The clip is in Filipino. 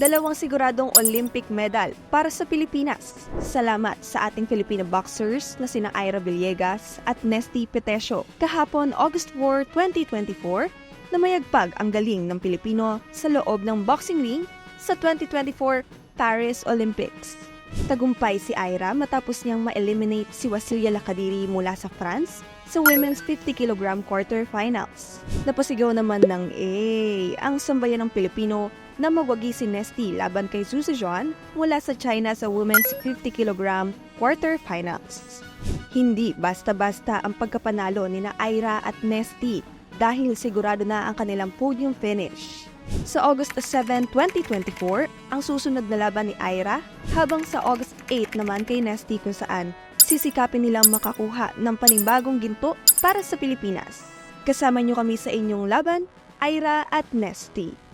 dalawang siguradong Olympic medal para sa Pilipinas. Salamat sa ating Filipino boxers na sina Ira Villegas at Nesty Petesio. Kahapon, August 4, 2024, na mayagpag ang galing ng Pilipino sa loob ng boxing ring sa 2024 Paris Olympics. Tagumpay si Ira matapos niyang ma-eliminate si Wasilia Lakadiri mula sa France sa women's 50 kg quarterfinals. Napasigaw naman ng A ang sambayan ng Pilipino na magwagi si Nesty laban kay Susie John mula sa China sa women's 50 kg quarterfinals. Hindi basta-basta ang pagkapanalo ni na Ira at Nesty dahil sigurado na ang kanilang podium finish. Sa August 7, 2024, ang susunod na laban ni Ira, habang sa August 8 naman kay Nesty kung saan sisikapin nilang makakuha ng panibagong ginto para sa Pilipinas. Kasama niyo kami sa inyong laban, Ira at Nesty.